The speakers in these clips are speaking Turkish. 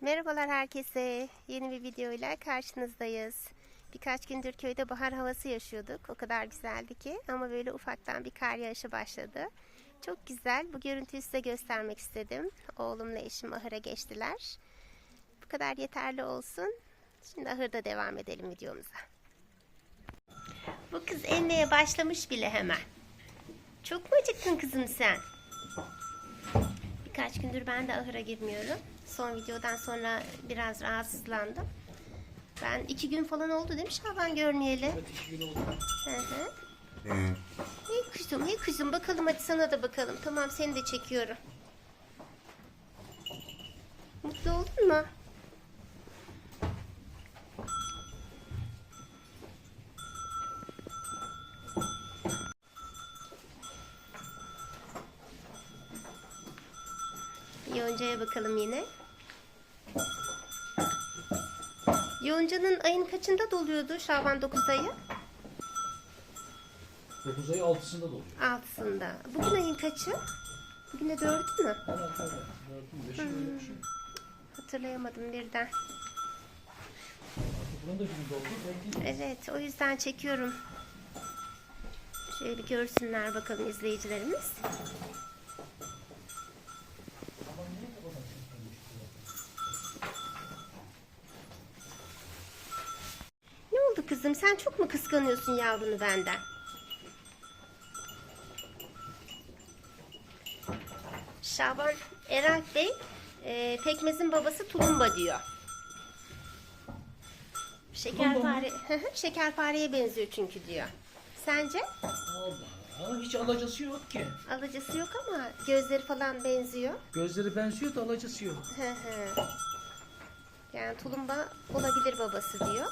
Merhabalar herkese. Yeni bir videoyla karşınızdayız. Birkaç gündür köyde bahar havası yaşıyorduk. O kadar güzeldi ki ama böyle ufaktan bir kar yağışı başladı. Çok güzel. Bu görüntüyü size göstermek istedim. Oğlumla eşim ahıra geçtiler. Bu kadar yeterli olsun. Şimdi ahırda devam edelim videomuza. Bu kız emmeye başlamış bile hemen. Çok mu acıktın kızım sen? Birkaç gündür ben de ahıra girmiyorum. Son videodan sonra biraz rahatsızlandım. Ben iki gün falan oldu değil mi Şaban görmeyeli? Evet iki gün oldu. Hı hı. Hey kuzum, hey kuzum bakalım hadi sana da bakalım. Tamam seni de çekiyorum. Mutlu oldun mu? Yonca'ya bakalım yine. Yonca'nın ayın kaçında doluyordu Şaban 9 ayı? 9 ay 6'sında doluyor. Altısında. Bugün ayın kaçı? Bugün de dördü mü? Evet evet. 4'ün 5'i böyle bir şey. Hatırlayamadım birden. Bunun da günü doldu. Evet o yüzden çekiyorum. Şöyle bir görsünler bakalım izleyicilerimiz. Ne oldu kızım? Sen çok mu kıskanıyorsun yavrunu benden? Şaban Eralp Bey e, pekmezin babası tulumba diyor. Şekerpare, şekerpareye benziyor çünkü diyor. Sence? Allah. Hiç alacası yok ki. Alıcısı yok ama gözleri falan benziyor. Gözleri benziyor da alacası yok. Yani tulumba olabilir babası diyor.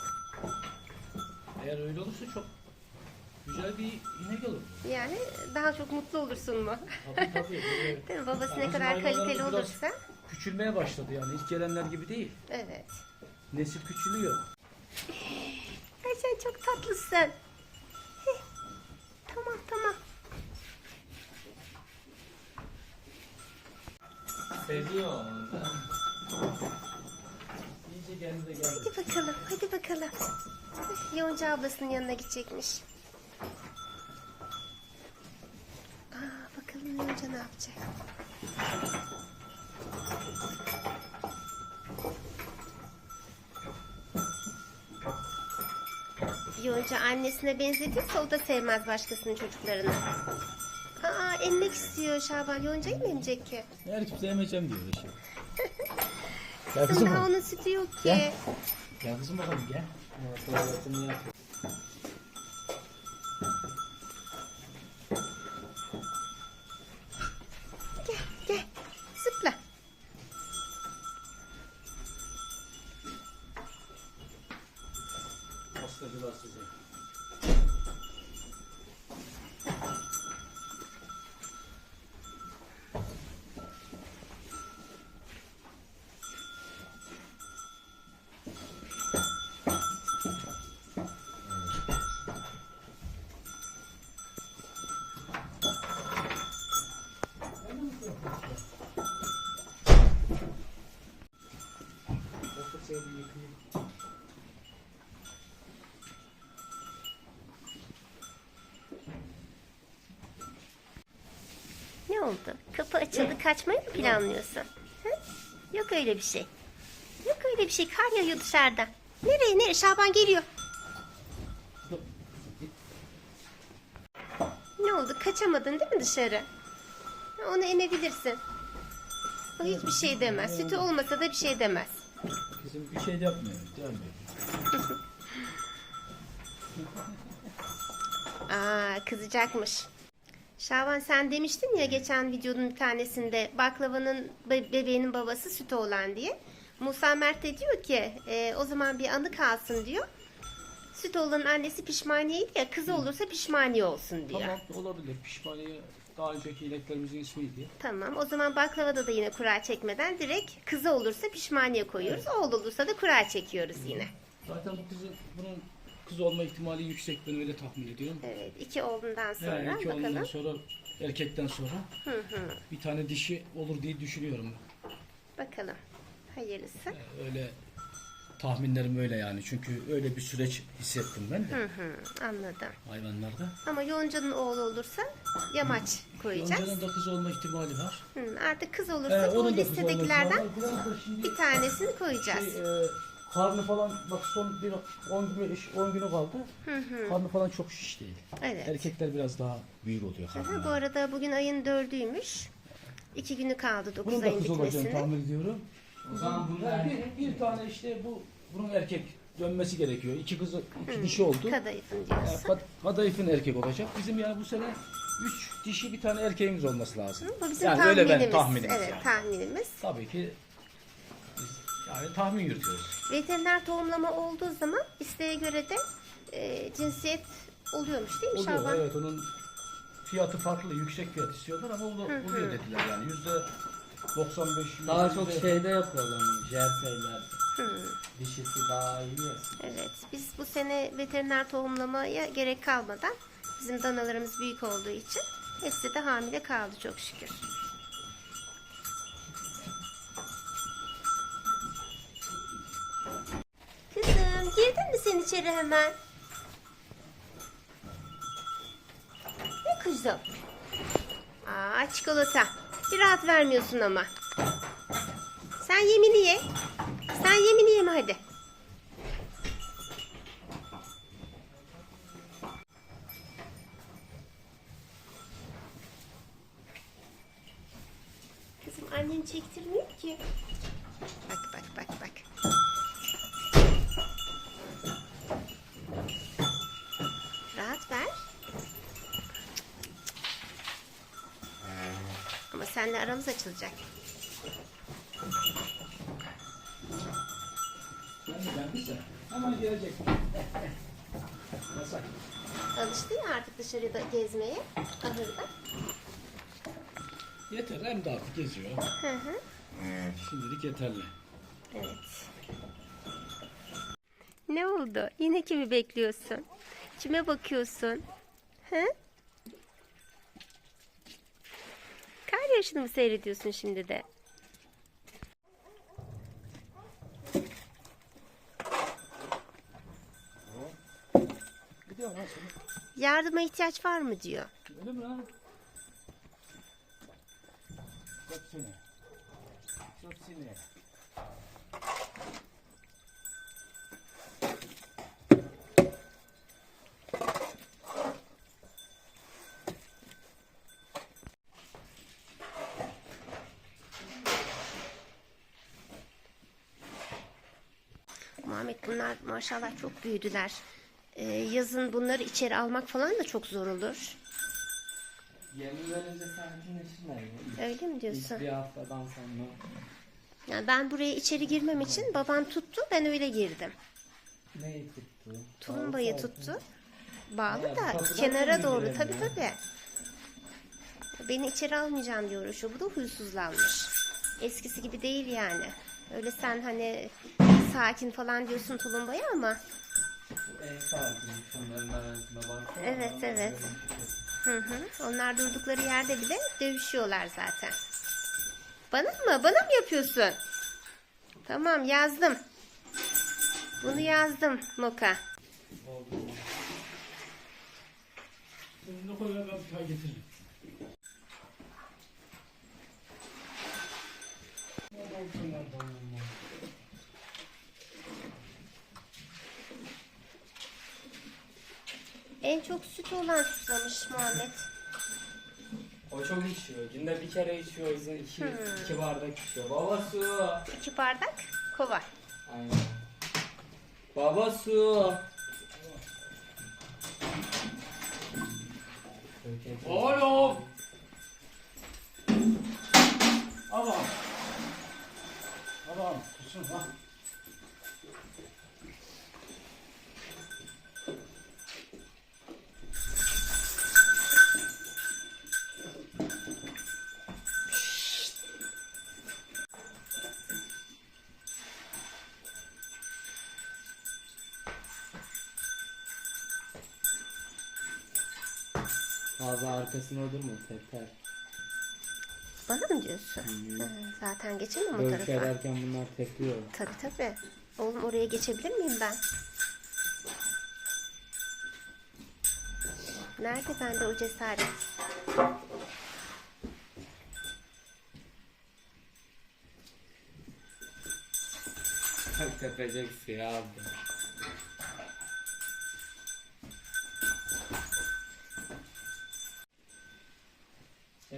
Eğer öyle olursa çok güzel bir inek olur. Yani daha çok mutlu olursun mu? Tabii tabii. Böyle Değil mi? Babası ne kadar hayvanlarımız kaliteli biraz- olursa. küçülmeye başladı yani. İlk gelenler gibi değil. Evet. Nesil küçülüyor. Ay sen çok tatlısın. Heh. Tamam tamam. Seviyor onu da. Geldi. Hadi bakalım, hadi bakalım. Yonca ablasının yanına gidecekmiş. Aa, bakalım Yonca ne yapacak? Yonca annesine benzediyse o da sevmez başkasının çocuklarını. Aa, emmek istiyor Şaban. Yonca'yı mı emecek ki? Her kimse yemeyeceğim diyor işte. Gel Kızım daha onun sütü yok ki. Gel. Gel kızım bakalım gel. Tuvaletini yap. Gel, gel. Zıpla. Hastacılar Ne oldu? Kapı açıldı kaçmayı mı planlıyorsun? Hı? Yok öyle bir şey. Yok öyle bir şey. Kar yağıyor dışarıda. Nereye nereye? Şaban geliyor. Ne oldu? Kaçamadın değil mi dışarı? Onu emebilirsin. O hiçbir şey demez. Sütü olmasa da bir şey demez. Bizim bir şey de yapmıyor. Gelmiyor. Aa kızacakmış. Şaban sen demiştin ya geçen videonun bir tanesinde baklavanın be- bebeğinin babası süt olan diye. Musa Mert de diyor ki e, o zaman bir anı kalsın diyor. Süt olanın annesi pişmaniyeydi ya kızı olursa pişmaniye olsun diyor. Tamam olabilir. Pişmaniye daha önceki ineklerimizin ismiydi. Tamam o zaman baklavada da yine kura çekmeden direkt kızı olursa pişmaniye koyuyoruz. Oğul olursa da kura çekiyoruz yine. Zaten bu kızı, bunun kız olma ihtimali yüksek. Ben öyle tahmin ediyorum. Evet iki oğlundan sonra Yani iki bakalım. ondan sonra erkekten sonra Hı hı, bir tane dişi olur diye düşünüyorum. bakalım. Hayırlısı. Ee, Öyle tahminlerim öyle yani. Çünkü öyle bir süreç hissettim ben de Hı hı, anladım. hayvanlarda. Ama Yonca'nın oğlu olursa yamaç koyacağız. Yonca'nın da kız olma ihtimali var. Hı, artık kız Ee, olursa bu onun da kız olma listedekilerden ihtimali var. Biraz da şimdi bir tanesini koyacağız. şey, e, karnı falan bak son bir 10 günü 10 günü kaldı. Karnı falan çok şiş değil. Evet. Erkekler biraz daha büyük oluyor Aha, karnı. bu arada bugün ayın dördüymüş. İki günü kaldı dokuz Bunun da ayın kız olacağını bitmesine. tahmin ediyorum. O zaman bunun Yani erkek bir, bir tane işte bu bunun erkek dönmesi gerekiyor. İki kızı, iki dişi oldu. Kadayıfın Yani diyorsun. kad- kadayıfın erkek olacak. Bizim yani bu sene üç dişi bir tane erkeğimiz olması lazım. Bu bizim yani tahminimiz. öyle ben tahminimiz evet yani. tahminimiz. Tabii ki biz yani tahmin yürütüyoruz. Veteriner tohumlama olduğu zaman isteğe göre de e, cinsiyet oluyormuş değil mi Oluyor Şaban? evet onun fiyatı farklı yüksek fiyat istiyorlar ama olu- oluyor dediler yani yüzde 95 daha çok şeyde yapalım. Jerseyler. Hı, Dişisi daha iyi yesin. evet biz bu sene veteriner tohumlamaya gerek kalmadan bizim danalarımız büyük olduğu için hepsi de hamile kaldı çok şükür. Kızım girdin mi sen içeri hemen? Ne kızım? Aa çikolata. Bir rahat vermiyorsun ama. Sen yemini ye. Sen yemini yeme hadi. Kızım annen çektirmiyor ki. Bak bak bak bak. Rahat ver. Seninle aramız açılacak. Yani geldiyse hemen gelecek. Yasak. Alıştı ya artık dışarıda gezmeye. Ahırda. Yeter hem de artık geziyor. Hı hı. Şimdilik yeterli. Evet. Ne oldu? Yine kimi bekliyorsun? Kime bakıyorsun? Hı? Kar yağışını mı seyrediyorsun şimdi de? Gidiyor. Yardıma ihtiyaç var mı diyor. Öyle mi lan? Çok seni. Muhammed bunlar maşallah çok büyüdüler. Ee, yazın bunları içeri almak falan da çok zor olur. Sakinleşirler. ya. Öyle mi diyorsun? bir haftadan sonra. Yani ben buraya içeri girmem için babam tuttu ben öyle girdim. Neyi tuttu? Tulumbayı Bağlı tuttu. Bağlı Evet, da kapıdan kenara mı doğru girelim tabi ya? tabi. Beni içeri almayacağım diyor şu. Bu da huysuzlanmış. Eskisi gibi değil yani. Öyle sen hani sakin falan diyorsun tulumbaya ama En sakin şunların arasına baksana. Evet, evet. hı hı, onlar durdukları yerde bile dövüşüyorlar zaten. Bana mı? Bana mı yapıyorsun? Tamam yazdım. Bunu yazdım Moka. Bunu koy ben çay getiririm. En çok süt olan susamış Muhammed. O çok içiyor. Günde bir kere içiyor. O yüzden iki, iki bardak içiyor. Baba su. İki bardak kova. Aynen. Baba su. Oğlum. Aman. Aman. Kusun ha. Fazla arkasına durma. Teper. Bana mı diyorsun? Ha, zaten geçemem o Dövüş tarafa. ederken bunlar tekliyor. Tabii tabii. Oğlum oraya geçebilir miyim ben? Nerede bende o cesaret? Tepecek siyah aldı.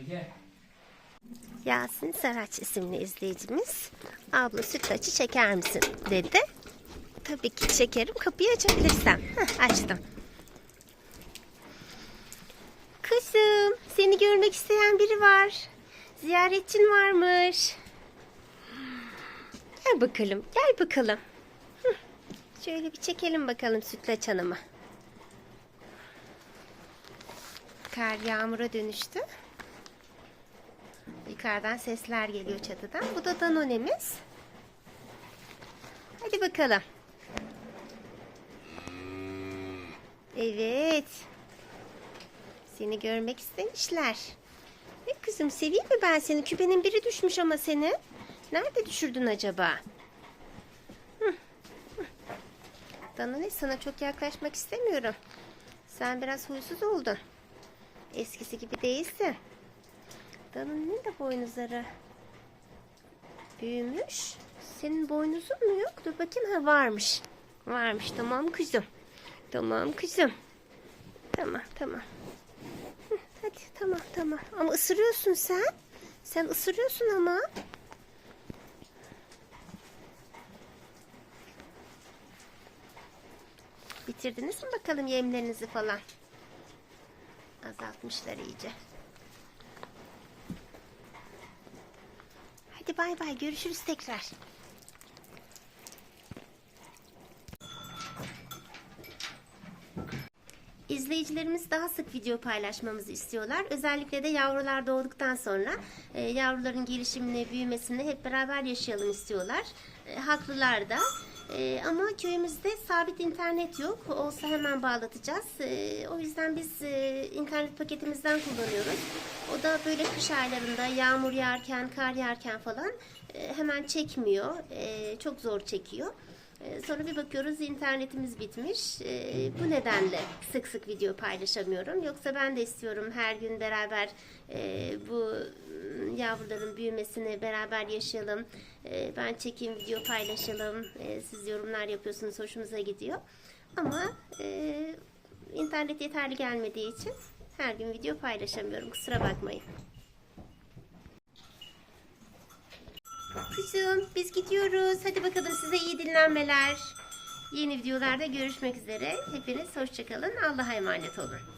Ege. Yasin Saraç isimli izleyicimiz abla sütlaçı çeker misin dedi. Tabii ki çekerim kapıyı açabilirsem. Heh, açtım. Kızım seni görmek isteyen biri var. Ziyaretçin varmış. Gel bakalım gel bakalım. Şöyle bir çekelim bakalım sütlaç hanımı. Kar yağmura dönüştü. Yukarıdan sesler geliyor çatıdan. Bu da Danone'miz. Hadi bakalım. Evet. Seni görmek istemişler. Ne kızım seveyim mi ben seni? Küpenin biri düşmüş ama seni. Nerede düşürdün acaba? Danone sana çok yaklaşmak istemiyorum. Sen biraz huysuz oldun. Eskisi gibi değilsin. Dana'nın de boynuzları büyümüş. Senin boynuzun mu yok? Dur bakayım. Ha varmış. Varmış. Tamam kızım. Tamam kızım. Tamam tamam. Hadi tamam tamam. Ama ısırıyorsun sen. Sen ısırıyorsun ama. Bitirdiniz mi bakalım yemlerinizi falan? Azaltmışlar iyice. Hadi bay bay görüşürüz tekrar. İzleyicilerimiz daha sık video paylaşmamızı istiyorlar. Özellikle de yavrular doğduktan sonra e, yavruların gelişimini, büyümesini hep beraber yaşayalım istiyorlar. E, haklılar da. E, ama köyümüzde sabit internet yok. Olsa hemen bağlatacağız. E, o yüzden biz e, internet paketimizden kullanıyoruz. O da böyle kış aylarında yağmur yağarken, kar yağarken falan e, hemen çekmiyor. E, çok zor çekiyor. Ee, Sonra bir bakıyoruz internetimiz bitmiş. Ee, bu nedenle sık sık video paylaşamıyorum. Yoksa ben de istiyorum her gün beraber e, bu m, yavruların büyümesini beraber yaşayalım. Ee, ben çekeyim video paylaşalım. Siz yorumlar yapıyorsunuz hoşumuza gidiyor. Ama e, internet yeterli gelmediği için her gün video paylaşamıyorum. Kusura bakmayın. Kızım biz gidiyoruz. Hadi bakalım size iyi dinlenmeler. Yeni videolarda görüşmek üzere. Hepiniz hoşçakalın. Allah'a emanet olun.